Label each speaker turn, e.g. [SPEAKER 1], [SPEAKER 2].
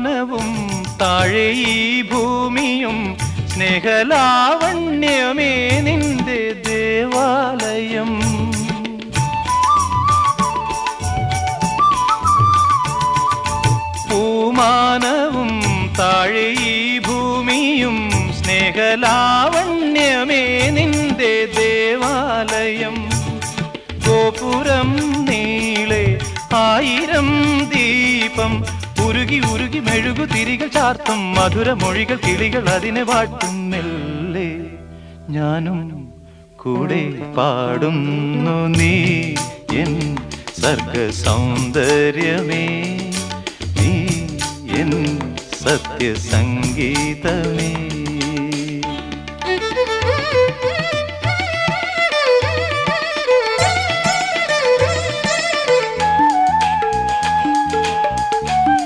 [SPEAKER 1] പൂമാനവും താഴെ ഈ ഭൂമിയും സ്നേഹലാവണ്യമേ നിന്റെ ദേവാലയം. പൂമാനവും താഴെ ഈ ഭൂമിയും സ്നേഹലാവണ്യമേ നിന്റെ ദേവാലയം. ഗോപുരം നീളെ ആയിരം ദീപം ഉരുകി ഉരുകി മെഴുകു തിരികൾ ചാർത്തും മധുര മൊഴികൾ കിളികൾ അതിനെ വാട്ടും ഞാനും കൂടെ പാടുന്നു നീ എൻ സർഗ സൗന്ദര്യമേ നീ എൻ സത്യസംഗീതമേ.